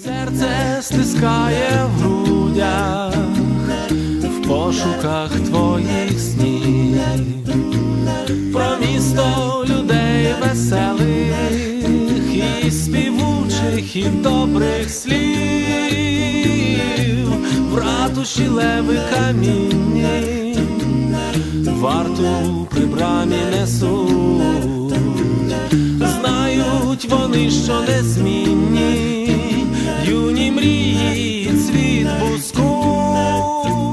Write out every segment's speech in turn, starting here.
Серце стискає в грудях в пошуках твоїх снів, про місто людей веселих і співучих, і добрих слів, в ратуші леви камінні, варту при брамі несуть. Знають вони, що незмінні, мрії, цвіт буску.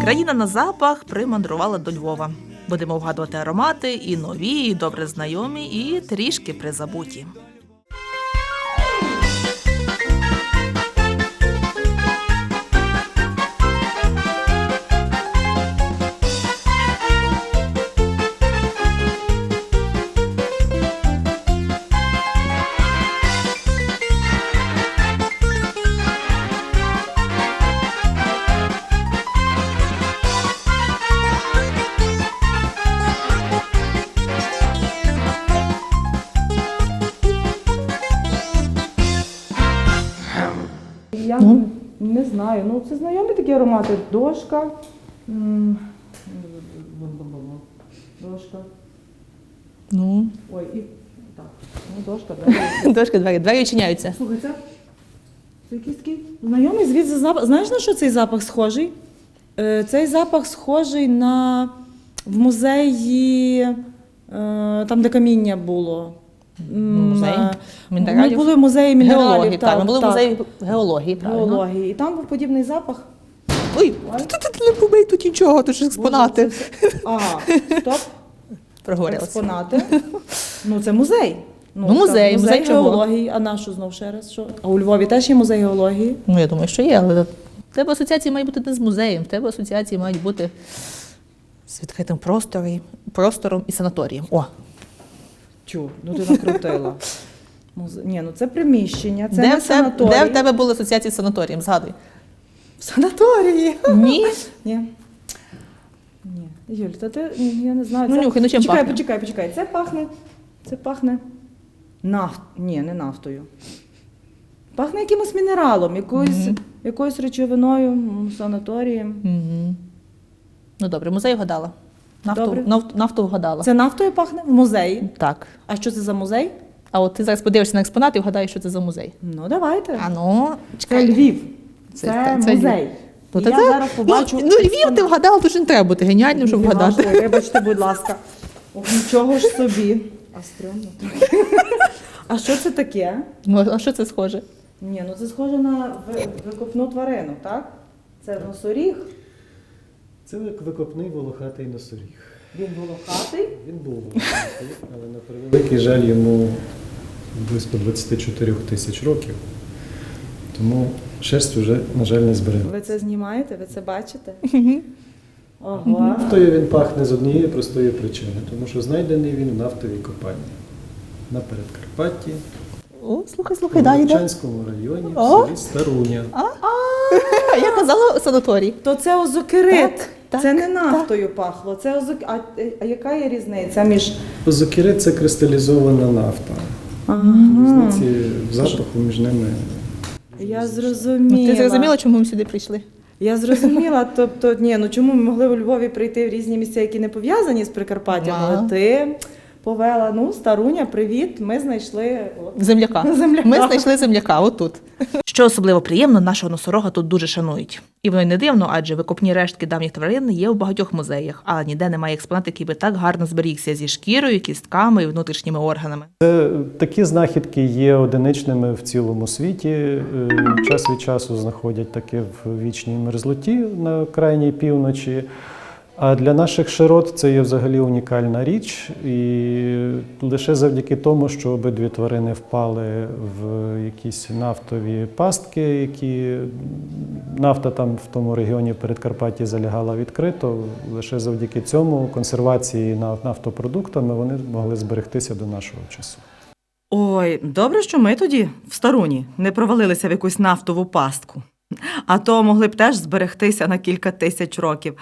Країна на запах примандрувала до Львова. Будемо вгадувати аромати і нові, і добре знайомі, і трішки призабуті. Знаю. Ну, це знайомі такі аромати. Дошка. Дошка. Ну, Ой, і так. Ну, дошка, да. дошки двері, двері відчиняються. Слухай, це, це якийсь такий знайомий звідси запах. Знаєш, на що цей запах схожий? Е, Цей запах схожий на в музеї, е, там, де каміння було. М, Музей е. Ми були в музеї мінералів. Геології, так. Ми були в музеї геології, правильно. геології. І там був подібний запах. Ой, тут не побий тут нічого, тут ж експонати. Ага, стоп. Прогорілися. Експонати. Ну, це музей. Ну, музей, так, музей чого? геології. А на що знов ще раз? Що? А у Львові теж є музей геології. Ну, я думаю, що є, але в тебе асоціації мають бути не з музеєм, в тебе асоціації мають бути з відкритим простором, простором і санаторієм. О, Чу, ну ти накрутила. Музе... Ні, ну це приміщення, це де, не в тебе, санаторій. де в тебе були асоціації з санаторієм? Згадуй. В санаторії. Ні. Ні. Ні. Юль, та ти, ні, я не знаю. Ну, це... нюхай, ну, чим почекай, пахне? почекай, почекай. Це пахне. Це пахне нафт. Ні, не нафтою. Пахне якимось мінералом, якоюсь, якоюсь речовиною, м, санаторієм. Угу. Ну добре, музей вгадала. Нафту, Добре. нафту, нафту вгадала. Це нафтою пахне в музеї. Так. А що це за музей? А от ти зараз подивишся на експонат і вгадаєш, що це за музей. Ну, давайте. А ну, Це чекай. Львів. Це- Це, це музей. Львів. Ну, І я це- зараз побачу. Ну, ну Львів ти вгадала, то ж не треба бути геніальним, щоб Львів, вгадати. ой, Вибачте, будь ласка. Ох, нічого ж собі. А стрьомно трохи. А що це таке? Ну, а що це схоже? Ні, ну це схоже на ви- викопну тварину, так? Це носоріг, Це як викопний волохатий носоріг. він волохатий. Він був волохатий, але на превеликий жаль йому близько 24 тисяч років. Тому шерсть вже, на жаль, не зберегла. Ви це знімаєте, ви це бачите? Ого. Нафтою він пахне з однієї простої причини, тому що знайдений він в нафтовій копальні на Передкарпатті, О, слухай, в слухай, далі. йде. Лучанському районі, О! в селі Старуня. А я казала санаторій. То це озокерит. Так, так, це не нафтою пахло. Це озок... а, а яка є різниця між Озокіри це кристалізована нафта. Ага. Різниці в запаху між ними. Я Ну, зрозуміла. ти зрозуміла, чому ми сюди прийшли? Я зрозуміла, тобто, ні, ну чому ми могли у Львові прийти в різні місця, які не пов'язані з Прикарпаттям, але ти повела, ну, старуня, привіт, ми знайшли. От. Земляка. Земляка. Ми знайшли земляка отут. Що особливо приємно, нашого носорога тут дуже шанують. І воно й не дивно, адже викопні рештки давніх тварин є в багатьох музеях, але ніде немає експонат, який би так гарно зберігся зі шкірою, кістками і внутрішніми органами. Це, такі знахідки є одиничними в цілому світі. Е, Час від часу знаходять таке в вічній мерзлоті на крайній півночі. А для наших широт це є взагалі унікальна річ, і лише завдяки тому, що обидві тварини впали в якісь нафтові пастки, які нафта там в тому регіоні Передкарпатті залягала відкрито. Лише завдяки цьому консервації на- нафтопродуктами вони могли зберегтися до нашого часу. Ой, добре, що ми тоді в старуні не провалилися в якусь нафтову пастку. А то могли б теж зберегтися на кілька тисяч років.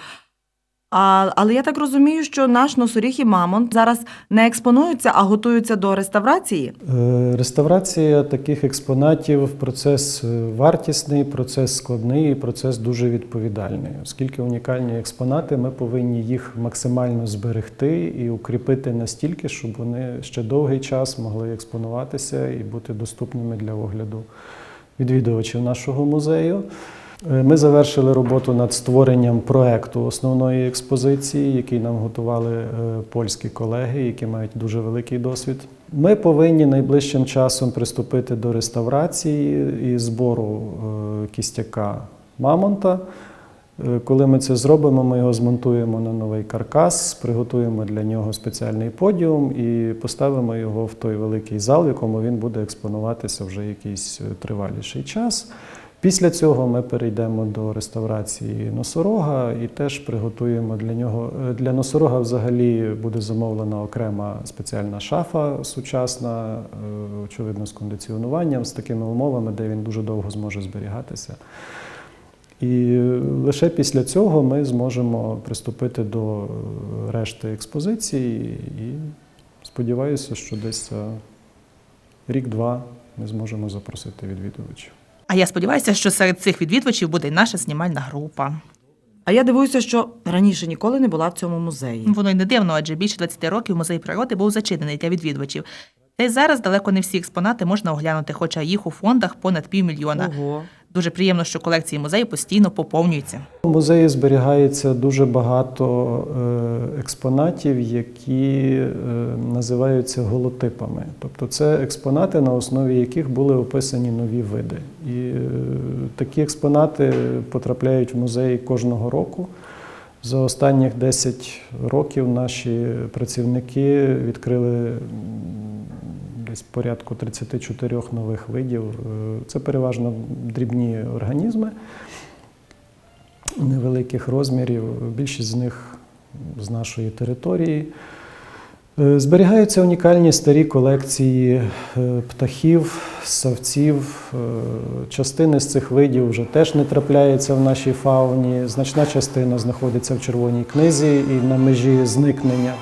А, але я так розумію, що наш носоріг і мамонт зараз не експонуються, а готуються до реставрації. Е, Реставрація таких експонатів процес е, вартісний, процес складний процес дуже відповідальний. Оскільки унікальні експонати, ми повинні їх максимально зберегти і укріпити настільки, щоб вони ще довгий час могли експонуватися і бути доступними для огляду відвідувачів нашого музею. Е, Ми завершили роботу над створенням проекту основної експозиції, який нам готували е, польські колеги, які мають дуже великий досвід. Ми повинні найближчим часом приступити до реставрації і збору е, кістяка мамонта. Коли ми це зробимо, ми його змонтуємо на новий каркас, приготуємо для нього спеціальний подіум і поставимо його в той великий зал, в якому він буде експонуватися вже якийсь триваліший час. Після цього ми перейдемо до реставрації носорога і теж приготуємо для нього. е, Для носорога взагалі буде замовлена окрема спеціальна шафа сучасна, е, очевидно, з кондиціонуванням, з такими умовами, де він дуже довго зможе зберігатися. І лише після цього ми зможемо приступити до е, решти експозиції і сподіваюся, що десь рік-два ми зможемо запросити відвідувачів. А я сподіваюся, що серед цих відвідувачів буде й наша знімальна група. А я дивуюся, що раніше ніколи не була в цьому музеї. Воно й не дивно, адже більше 20 років музей природи був зачинений для відвідувачів. Та й зараз далеко не всі експонати можна оглянути, хоча їх у фондах понад півмільйона. Ого. Дуже приємно, що колекції музею постійно поповнюються. У музеї зберігається дуже багато е, експонатів, які е, називаються голотипами. Тобто це експонати, на основі яких були описані нові види. І е, такі експонати потрапляють в музей кожного року. За останніх 10 років наші працівники відкрили десь порядку 34 нових видів. Е, Це переважно дрібні організми невеликих розмірів. Більшість з них з нашої території. Е, Зберігаються унікальні старі колекції е, птахів, савців. Частини з цих видів вже теж не трапляються в нашій фауні. Значна частина знаходиться в червоній книзі і на межі зникнення.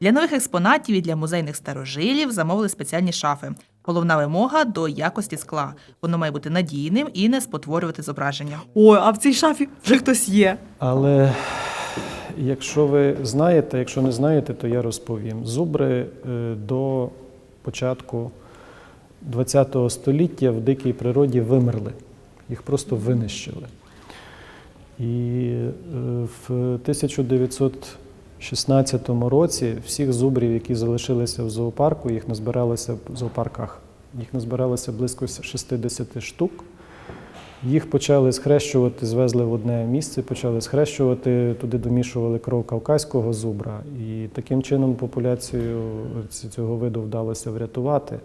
Для нових експонатів і для музейних старожилів замовили спеціальні шафи. Головна вимога до якості скла. Воно має бути надійним і не спотворювати зображення. Ой, а в цій шафі вже хтось є. Але якщо ви знаєте, якщо не знаєте, то я розповім. Зубри е, до початку ХХ століття в дикій природі вимерли, їх просто винищили. І е, в 1900 2016 році всіх зубрів, які залишилися в зоопарку, їх назбиралося в зоопарках. Їх назбиралося близько 60 штук. Їх почали схрещувати, звезли в одне місце, почали схрещувати, туди домішували кров кавказького зубра. І таким чином популяцію цього виду вдалося врятувати.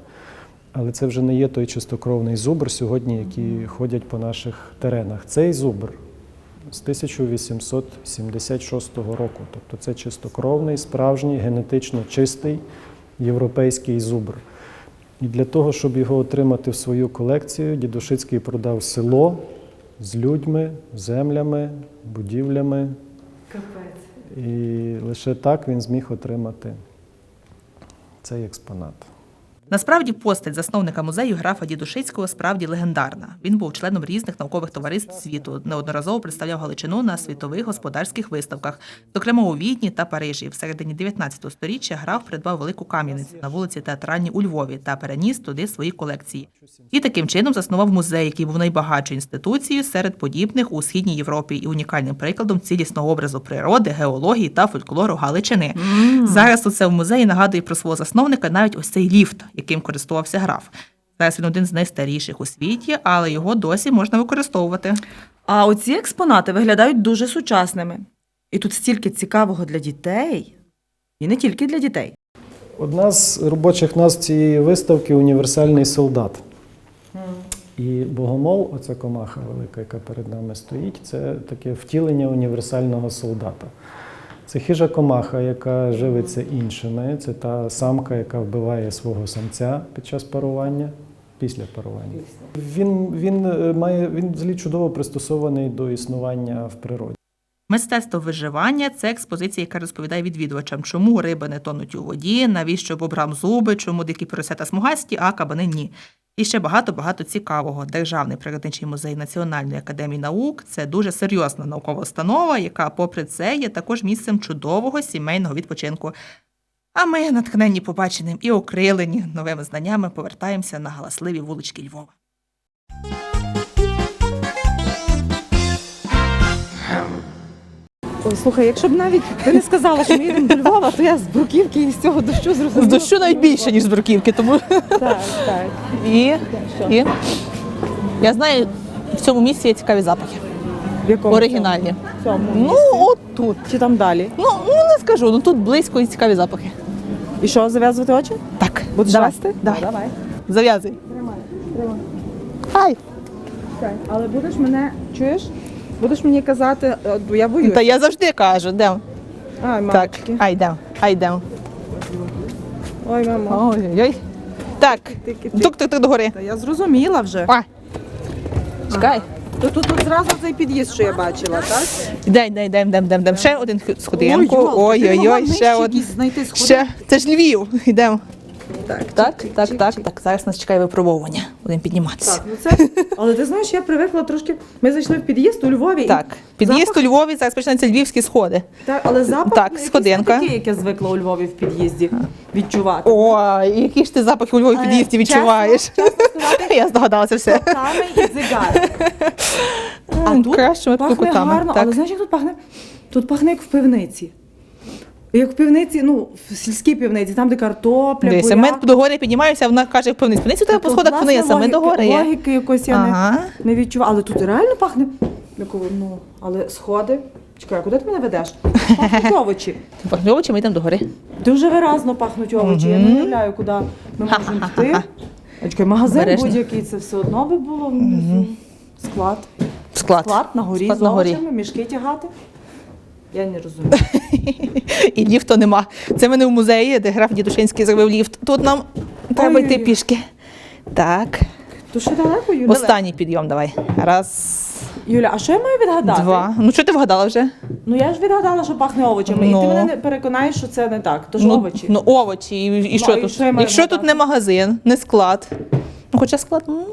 Але це вже не є той чистокровний зубр сьогодні, які ходять по наших теренах. Цей зубр з 1876 року. Тобто це чистокровний, справжній, генетично чистий європейський зубр. І для того, щоб його отримати в свою колекцію, Дідушицький продав село з людьми, землями, будівлями. І лише так він зміг отримати цей експонат. Насправді постать засновника музею графа Дідушицького справді легендарна. Він був членом різних наукових товариств світу, неодноразово представляв Галичину на світових господарських виставках, зокрема у Відні та Парижі. В середині 19 століття граф придбав велику кам'яницю на вулиці Театральній у Львові та переніс туди свої колекції. І таким чином заснував музей, який був найбагатшою інституцією серед подібних у східній Європі і унікальним прикладом цілісного образу природи, геології та фольклору Галичини. Зараз усе в музеї нагадує про свого засновника навіть ось цей ліфт, яким користувався граф. Зараз він один з найстаріших у світі, але його досі можна використовувати. А оці експонати виглядають дуже сучасними. І тут стільки цікавого для дітей, і не тільки для дітей. Одна з робочих назв цієї виставки універсальний солдат. І богомол, оця комаха велика, яка перед нами стоїть, це таке втілення універсального солдата. Це хижа комаха, яка живиться іншими. Це та самка, яка вбиває свого самця під час парування, після парування. Він, він, е, має, він взагалі чудово пристосований до існування в природі. Мистецтво виживання це експозиція, яка розповідає відвідувачам, чому риби не тонуть у воді, навіщо бобрам зуби, чому дикі поросята смугасті, а кабани ні. І ще багато-багато цікавого. Державний природничий музей Національної академії наук це дуже серйозна наукова установа, яка, попри це, є також місцем чудового сімейного відпочинку. А ми, натхненні побаченим і окрилені новими знаннями, повертаємося на галасливі вулички Львова. Ой, слухай, якщо б навіть ти не сказала, що ми їдемо до Львова, то я з бруківки і з цього дощу зрозуміла. З дощу навіть більше, ніж з бруківки, тому Так, так. і, і я знаю, в цьому місці є цікаві запахи. В якому Оригінальні. цьому? Ну, от тут. Чи там далі? Ну, ну не скажу, ну тут близько і цікаві запахи. І що, зав'язувати очі? Так, Будеш давай, вести? Давай. давай. Зав'язуй. Тримай, тримай. Ай, Але будеш мене, чуєш? Будеш мені казати, е, бо я боюсь. та я завжди кажу, де. Ай, Так, мамочки. ай, де, ай. Ой, мамо. Ой-ой-ой. Так, Тики-тики. тук-тук-тук догори. Та я зрозуміла вже. А. Чекай. То тут, тут зразу цей під'їзд, що я бачила, так? Йдем, йдем, йдем, йдем, йдем, йдем. Ще один сходинку. Йолки, ти Ой-ой-ой, ще один. якісь знайти сходи? Ще, це ж Львів. Йдемо. Так, Так, чик, так, чик, так, чик. так. Зараз нас чекає випробовування. Будемо підніматися. Так, ну це. Але ти знаєш, я привикла трошки. Ми зайшли в під'їзд у Львові. Так, під'їзд запах- у Львові, зараз починаються львівські сходи. Так, але запах Так, сходинка. такий, як я звикла у Львові в під'їзді відчувати. Ой, які ж ти запахи у Львові в під'їзді відчуваєш? Чесно, чесно сказати, Я здогадалася все. котами і дзигарами. А тут краще пахне гарно, так. але знаєш, як тут пахне? Тут пахне як в пивниці. Як в пивниці, ну, в сільській пивниці, там, де картопля, ми буряк. до гори піднімаємося, вона каже, вниз. Вниз у тебе по сходах власне, вниз, а ми логіки- до гори є. Логіки якось я Ага. не, не відчувала. Але тут реально пахне. якого, Ну, але сходи. Чекай, а куди ти мене ведеш? Пахнуть овочі. Пахне овочі, ми йдемо до гори. Дуже виразно пахнуть овочі. Я не уявляю, куди ми можемо йти. А чекай, магазин Обережно. будь-який, це все одно би було внизу. Склад. Склад. Склад на горі Склад з на горі. овочами, мішки тягати. Я не розумію. І ліфту нема. Це ми не в музеї, де граф Дідушинський зробив ліфт. Тут нам треба йти Ой-ой-ой. пішки. Так. То ще далеко, Юля? Останній підйом давай. Раз, Юля, а що я маю відгадати? два. Ну що ти вгадала вже? Ну я ж відгадала, що пахне овочами. І Ну. ти мене не переконаєш, що це не так. То ж ну, овочі. Ну, овочі. І, і Ну, що а і тут? що я маю Якщо тут вгадати? не магазин, не склад. Ну, хоча склад, ну,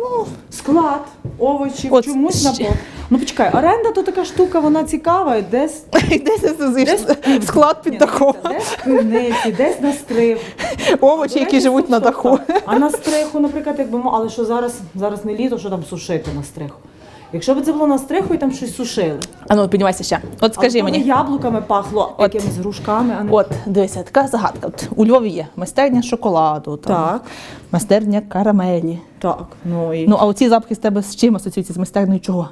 ну, Склад, овочі, От чомусь на ще. пол. Ну почекай, оренда то така штука, вона цікава, і десь. десь це зайшло. Десь- склад під Ні, дахом. дивіться, Десь в пивниці, десь на стриху. Овочі, які живуть на даху. А на стриху, наприклад, якби мо- але що зараз, зараз не літо, що там сушити на стриху. Якщо б це було на стриху і там щось сушили. А ну, піднімайся ще. От скажи але мені. не яблуками пахло, От. якимись грушками, а не От, дивися, така загадка. От, у Львові є майстерня шоколаду, там, Так. майстерня карамелі. так. Ну і Ну, а оці запахи з тебе з чим асоціюються? З майстерною чого?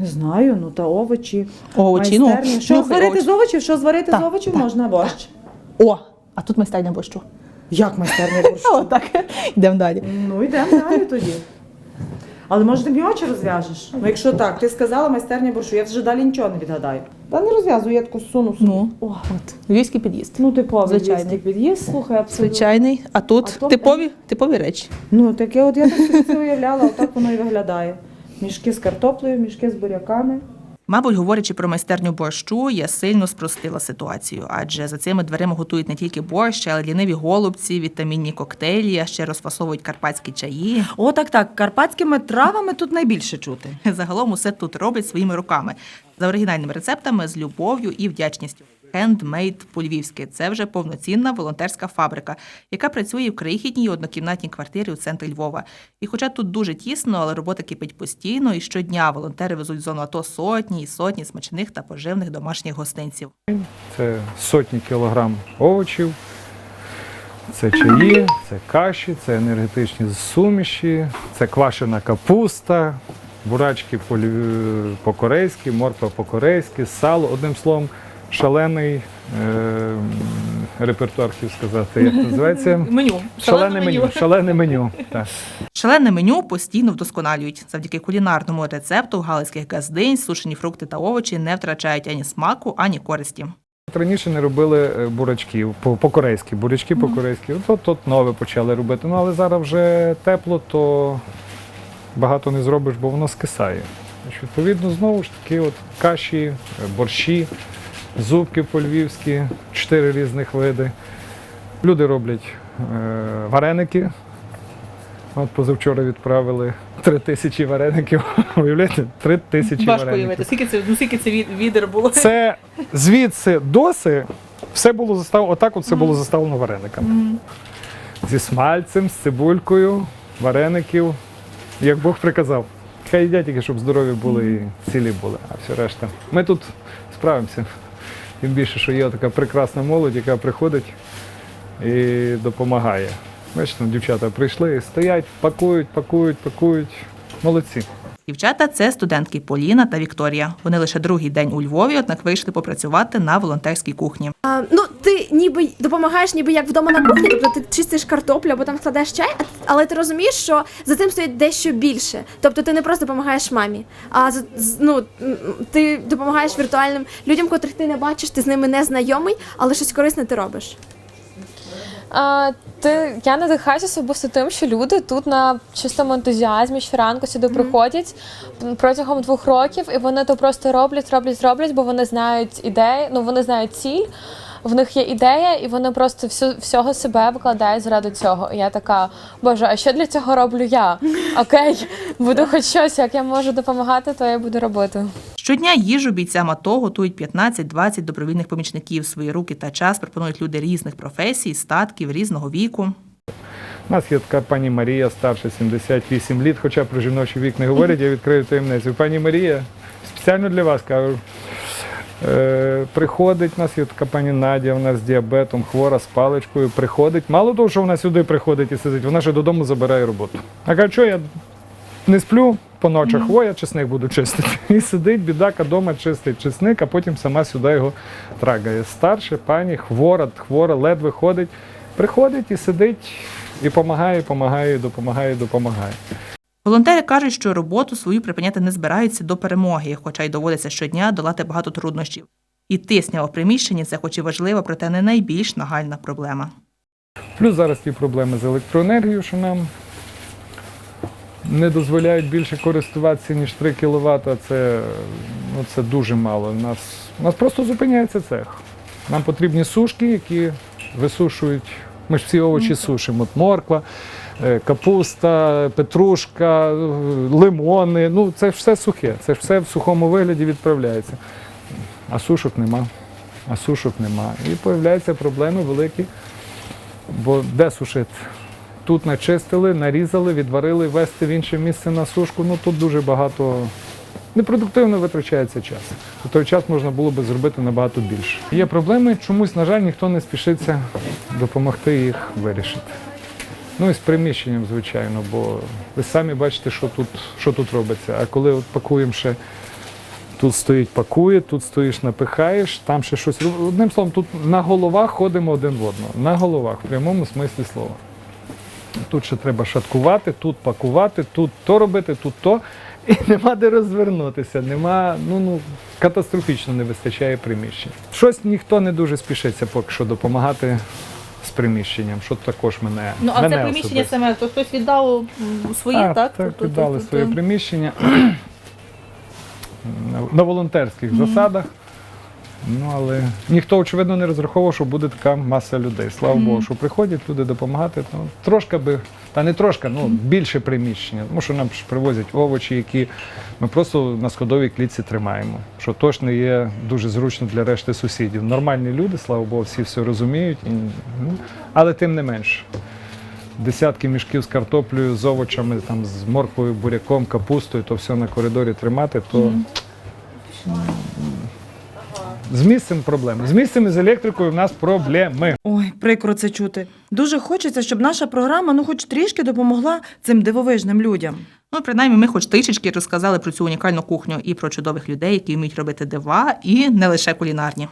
Не знаю, ну та овочі. Овочі, ну. Що нюхай зварити овочі. з овочів? Що зварити Так, з овочів так, можна борщ. О, а тут майстерня борщу. Як майстерня борщу? О, так. Йдемо далі. Ну, йдемо далі тоді. Але може ти мені очі розв'яжеш? Ну, якщо так, ти сказала майстерня борщу, я вже далі нічого не відгадаю. Та не розв'язую, я таку суну собі. Ну, О, от, львівський під'їзд. ну типовий Звичайний. львівський під'їзд, слухай, абсолютно. Звичайний, а тут А то- типові, типові речі. Ну, таке от я так собі це уявляла, отак воно і виглядає. Мішки з картоплею, мішки з буряками. Мабуть, говорячи про майстерню борщу, я сильно спростила ситуацію, адже за цими дверима готують не тільки борщ, але й ліниві голубці, вітамінні коктейлі, а ще розфасовують карпатські чаї. О, так, так. Карпатськими травами тут найбільше чути. Загалом усе тут роблять своїми руками за оригінальними рецептами з любов'ю і вдячністю. Handmade по-львівськи – це вже повноцінна волонтерська фабрика, яка працює в крихітній однокімнатній квартирі у центрі Львова. І хоча тут дуже тісно, але робота кипить постійно, і щодня волонтери везуть в зону АТО сотні і сотні смачних та поживних домашніх гостинців. Це сотні кілограм овочів, це чаї, це каші, це енергетичні суміші, це квашена капуста, бурачки по- по-корейськи, морква по-корейськи, сало, одним словом, шалений е, репертуар, хотів сказати, як називається? Меню. Шалене меню. Шалене меню. Так. Шалене меню постійно вдосконалюють. Завдяки кулінарному рецепту галицьких газдинь сушені фрукти та овочі не втрачають ані смаку, ані користі. От Раніше не робили е, бурачків по- по-корейськи, бурячки по-корейськи. От тут нове почали робити. Ну але зараз вже тепло, то багато не зробиш, бо воно скисає. Відповідно, знову ж таки, от каші, борщі, зубки по-львівськи, чотири різних види. Люди роблять е, вареники. От позавчора відправили три тисячі вареників. Уявляєте? Три тисячі Важко вареників. уявити, скільки це, ну, скільки це від- відер було. Це звідси доси все було заставлено, отак от все було заставлено варениками. Зі смальцем, з цибулькою, вареників, як Бог приказав. Хай їдять тільки, щоб здорові були і цілі були, а все решта. Ми тут справимося. Тим більше, що є така прекрасна молодь, яка приходить і допомагає. Бачите, дівчата прийшли стоять, пакують, пакують, пакують. Молодці. Дівчата це студентки Поліна та Вікторія. Вони лише другий день у Львові, однак вийшли попрацювати на волонтерській кухні. А, ну, ти ніби допомагаєш ніби як вдома на кухні, тобто ти чистиш картоплю або там складаєш чай, але ти розумієш, що за цим стоїть дещо більше. Тобто ти не просто допомагаєш мамі, а ну, ти допомагаєш віртуальним людям, котрих ти не бачиш, ти з ними не знайомий, але щось корисне ти робиш. А, ти, я надихаюся особисто тим, що люди тут на чистому ентузіазмі щоранку сюди приходять протягом двох років, і вони то просто роблять, роблять, роблять, бо вони знають ідеї, ну вони знають ціль. В них є ідея, і вони просто всю, всього себе викладають заради цього. І я така, боже, а що для цього роблю я? Окей, буду хоч щось, як я можу допомагати, то я буду робити. Щодня їжу бійцям АТО готують 15-20 добровільних помічників. Свої руки та час пропонують люди різних професій, статків, різного віку. У нас є така пані Марія, старша 78 літ, хоча про жіночий вік не говорять, я відкрию таємницю. Пані Марія, спеціально для вас кажу. Е, приходить, нас є така пані Надя, вона з діабетом, хвора з паличкою, приходить. Мало того, що вона сюди приходить і сидить, вона ще додому забирає роботу. А каже, що я не сплю по ночах, о, я чесник буду чистити. І сидить, бідака дома чистить чесник, а потім сама сюди його трагає. Старша пані, хвора, хвора, ледве ходить. Приходить і сидить, і допомагає, допомагає, допомагає, допомагає. Волонтери кажуть, що роботу свою припиняти не збираються до перемоги, хоча й доводиться щодня долати багато труднощів. І тисня у приміщенні це хоч і важлива, проте не найбільш нагальна проблема. Плюс зараз ті проблеми з електроенергією, що нам не дозволяють більше користуватися, ніж 3 кВт. Це, ну, це дуже мало. У нас, у нас просто зупиняється цех. Нам потрібні сушки, які висушують. Ми ж всі овочі сушимо. От морква, капуста, петрушка, е, лимони. Ну, це все сухе, це все в сухому вигляді відправляється. А сушок нема. А сушок нема. І з'являються проблеми великі. Бо де сушити? Тут начистили, нарізали, відварили, вести в інше місце на сушку. Ну тут дуже багато непродуктивно витрачається час. У той час можна було би зробити набагато більше. Є проблеми, чомусь, на жаль, ніхто не спішиться допомогти їх вирішити. Ну і з приміщенням, звичайно, бо ви самі бачите, що тут, що тут робиться. А коли от пакуємо ще Тут стоїть пакує, тут стоїш, напихаєш, там ще щось. Одним словом, тут на головах ходимо один в одного. На головах, в прямому смислі слова. Тут ще треба шаткувати, тут пакувати, тут то робити, тут то. І нема де розвернутися, нема, ну, ну, катастрофічно не вистачає приміщень. Щось ніхто не дуже спішиться поки що допомагати з приміщенням, що також мене. Ну а мене це приміщення особисто. саме то хтось віддав м, своє, А, так? Так, Тобто- віддали тобто- своє приміщення на- на волонтерських засадах. Ну, але ніхто, очевидно, не розраховував, що буде така маса людей. Слава Богу, що приходять люди допомагати. Ну, трошки би, та не трошки, ну більше приміщення. Тому що нам привозять овочі, які ми просто на сходовій клітці тримаємо. Що теж не є дуже зручно для решти сусідів. Нормальні люди, слава Богу, всі все розуміють. І, ну, але тим не менш. Десятки мішків з картоплею, з овочами, там, з морквою, буряком, капустою, то все на коридорі тримати, то з місцем проблеми. З місцем з електрикою в нас проблеми. Ой, прикро це чути. Дуже хочеться, щоб наша програма ну хоч трішки допомогла цим дивовижним людям. Ну, принаймні, ми хоч трішечки розказали про цю унікальну кухню і про чудових людей, які вміють робити дива, і не лише кулінарні.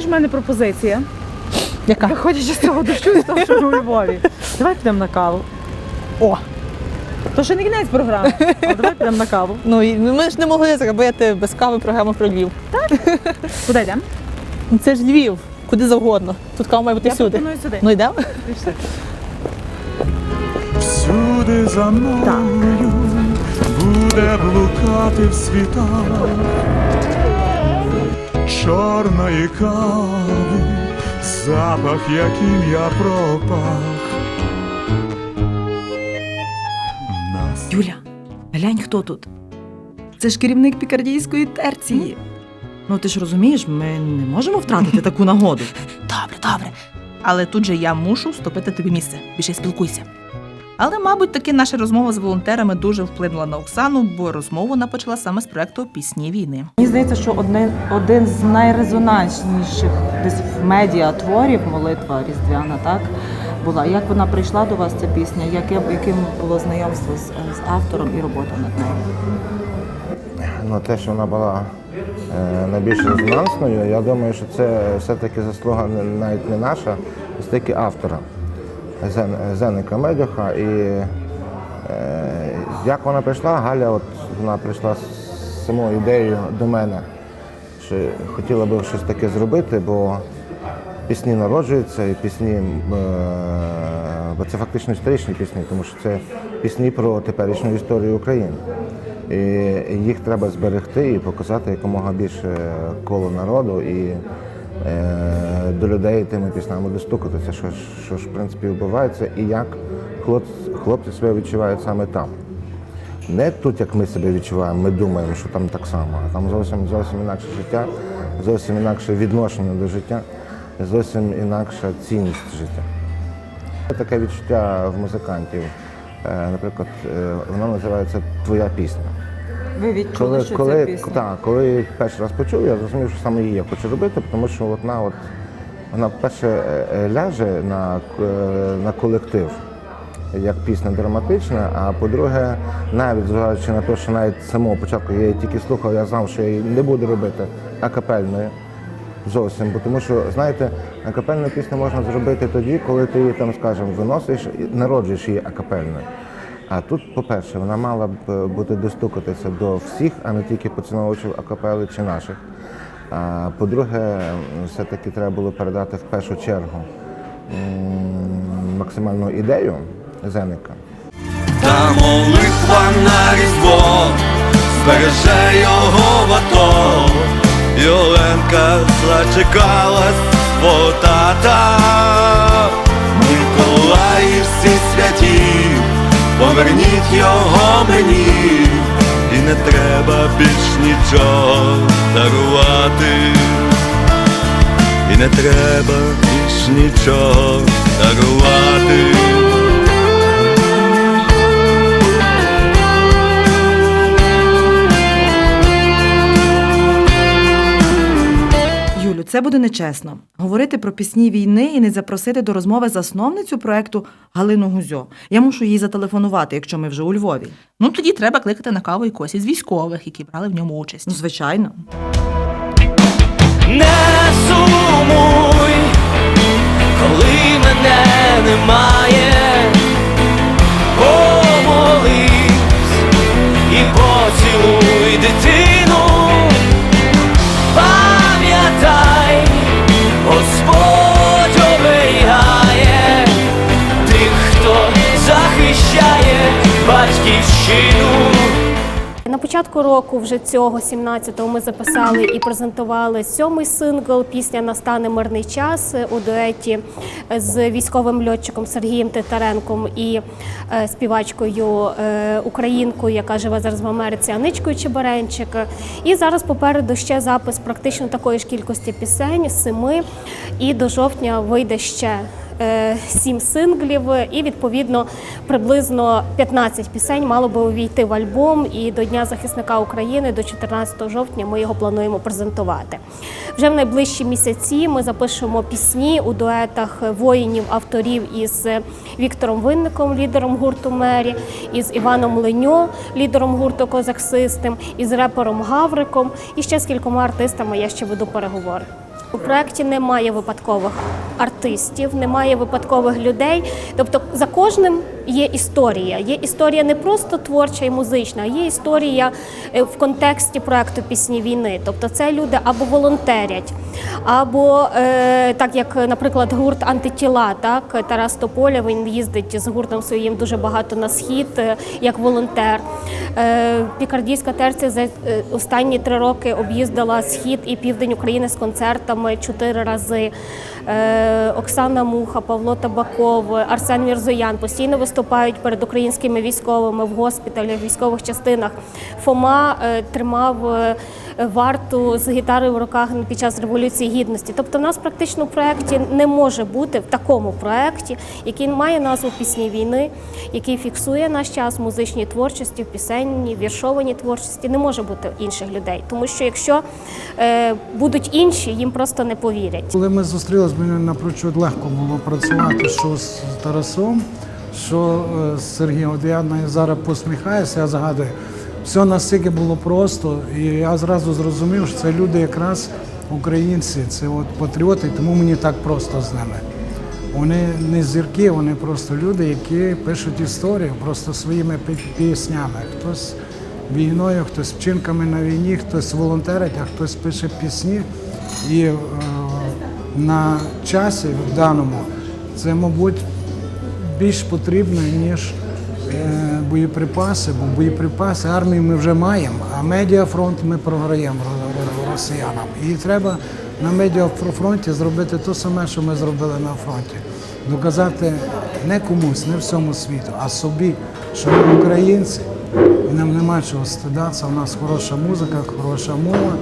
Знаєш, в мене пропозиція. Яка? Виходячи з цього дощу і з того, що ми у Львові. Давай підемо на каву. О, То ще не кінець програми. А давай підемо на каву. ну і ми ж не могли зробити без кави програму про Львів. Куди йдемо? Ну, Це ж Львів, куди завгодно. Тут кава має бути Я всюди. пропоную сюди. Ну йдемо? Пішли. Всюди за мною буде блукати в світах чорної кави, запах, яким я пропах. Нас Юля, глянь, хто тут? Це ж керівник пікардійської терції. Ну ти ж розумієш, ми не можемо втратити таку нагоду. Добре, добре. Але тут же я мушу вступити тобі місце. Більше спілкуйся. Але, мабуть, таки наша розмова з волонтерами дуже вплинула на Оксану, бо розмову вона почала саме з проекту Пісні війни. Мені здається, що один, один з найрезонансніших десь в медіа творів молитва різдвяна, так була. Як вона прийшла до вас ця пісня? Яке яким було знайомство з, з автором і робота над нею? Ну, те, що вона була е, найбільш резонансною, я думаю, що це все-таки заслуга навіть не наша, а все-таки автора Зен, Зеника Медюха. І е, як вона прийшла, Галя, от вона прийшла з самою ідеєю до мене, що хотіла би щось таке зробити, бо пісні народжуються, і пісні, е, бо це фактично історичні пісні, тому що це пісні про теперішню історію України. І їх треба зберегти і показати якомога більше коло народу і до людей тими піснями достукатися, що, що ж в принципі відбувається, і як хлопці, хлопці себе відчувають саме там. Не тут, як ми себе відчуваємо, ми думаємо, що там так само, а там зовсім зовсім інакше життя, зовсім інакше відношення до життя, зовсім інакша цінність життя. Таке відчуття в музикантів. Е, Наприклад, е, воно називається Твоя пісня. Ви відчули, Коли, що коли, ця пісня? так, коли перший раз почув, я зрозумів, що саме її я хочу робити, тому що вона, от, вона перше е, е, ляже на, е, на колектив, як пісня драматична, а по-друге, навіть зважаючи на те, що навіть з самого початку я її тільки слухав, я знав, що я її не буду робити акапельною. Зовсім, бо тому що, знаєте, акапельну пісню можна зробити тоді, коли ти її там, скажімо, виносиш і народжуєш її акапельною. А тут, по-перше, вона мала б е, бути достукатися до всіх, а не тільки поціновувачів акапели чи наших. А по-друге, все-таки треба було передати в першу чергу максимальну ідею Зеника. Та молитва на різдво збереже його в АТО. Йоленка зачекалась свого тата. Миколаї всі святі, поверніть його мені, і не треба більш нічого дарувати. І не треба більш нічого дарувати. Це буде нечесно. Говорити про пісні війни і не запросити до розмови засновницю проекту Галину Гузьо. Я мушу їй зателефонувати, якщо ми вже у Львові. Ну тоді треба кликати на каву якось із військових, які брали в ньому участь. Ну, звичайно. Не сумуй, коли мене немає, початку року, вже цього 17-го, ми записали і презентували сьомий сингл Пісня Настане мирний час у дуеті з військовим льотчиком Сергієм Титаренком і е, співачкою е, українкою, яка живе зараз в Америці, Аничкою Чебаренчик. І зараз попереду ще запис практично такої ж кількості пісень, семи. І до жовтня вийде ще сім синглів, і відповідно приблизно 15 пісень мало би увійти в альбом. І до Дня захисника України, до 14 жовтня, ми його плануємо презентувати. Вже в найближчі місяці ми запишемо пісні у дуетах воїнів, авторів із Віктором Винником, лідером гурту Мері, із Іваном Леньо, лідером гурту Козак Систем, із репером Гавриком і ще з кількома артистами я ще веду переговори. У проєкті немає випадкових артистів, немає випадкових людей. Тобто за кожним є історія. Є історія не просто творча і музична, є історія е, в контексті проєкту Пісні війни. Тобто це люди або волонтерять, або е, так як, наприклад, гурт антитіла, так Тарас Тополя, він їздить з гуртом своїм дуже багато на схід е, як волонтер. Пікардійська терція за останні три роки об'їздила схід і південь України з концертами чотири рази. Е, Оксана Муха, Павло Табаков, Арсен Мірзоян постійно виступають перед українськими військовими в госпіталях, військових частинах. Фома е, тримав е, варту з гітарою в руках під час революції гідності. Тобто, в нас практично в проєкті не може бути в такому проєкті, який має назву Пісні війни, який фіксує наш час в музичній творчості, в пісенній, віршованій творчості. Не може бути інших людей, тому що якщо будуть інші, їм просто не повірять. Коли ми зустрілися, мені напрочуд легко було працювати, що з Тарасом, що е, з Сергієм. От я зараз посміхаюся, я згадую. Все настільки було просто, і я зразу зрозумів, що це люди якраз українці, це от патріоти, тому мені так просто з ними. Вони не зірки, вони просто люди, які пишуть історію просто своїми піснями. Хтось війною, хтось вчинками на війні, хтось волонтерить, а хтось пише пісні. І е, на часі в даному це, мабуть, більш потрібно, ніж е, боєприпаси, бо боєприпаси армії ми вже маємо, а медіафронт ми програємо ро- ро- росіянам. І треба на медіафронті зробити те саме, що ми зробили на фронті. Доказати не комусь, не всьому світу, а собі, що ми українці, і нам нема чого стидатися. У нас хороша музика, хороша мова,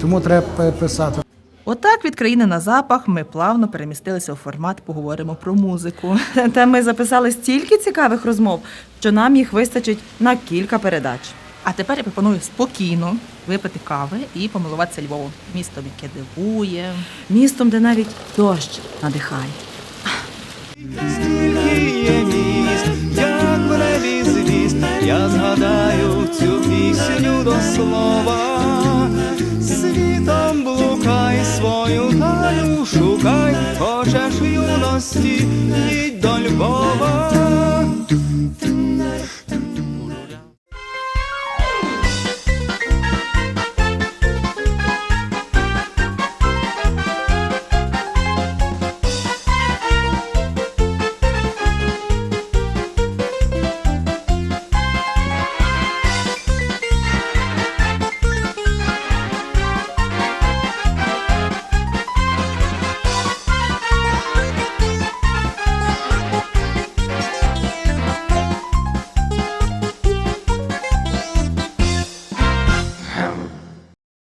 тому треба писати. Отак від країни на запах ми плавно перемістилися у формат Поговоримо про музику. Та ми записали стільки цікавих розмов, що нам їх вистачить на кілька передач. А тепер я пропоную спокійно випити кави і помилуватися Львовом. Містом, яке дивує. Містом, де навіть дощ надихає. Є міст, як в небі звіст, я згадаю цю пісню до слова.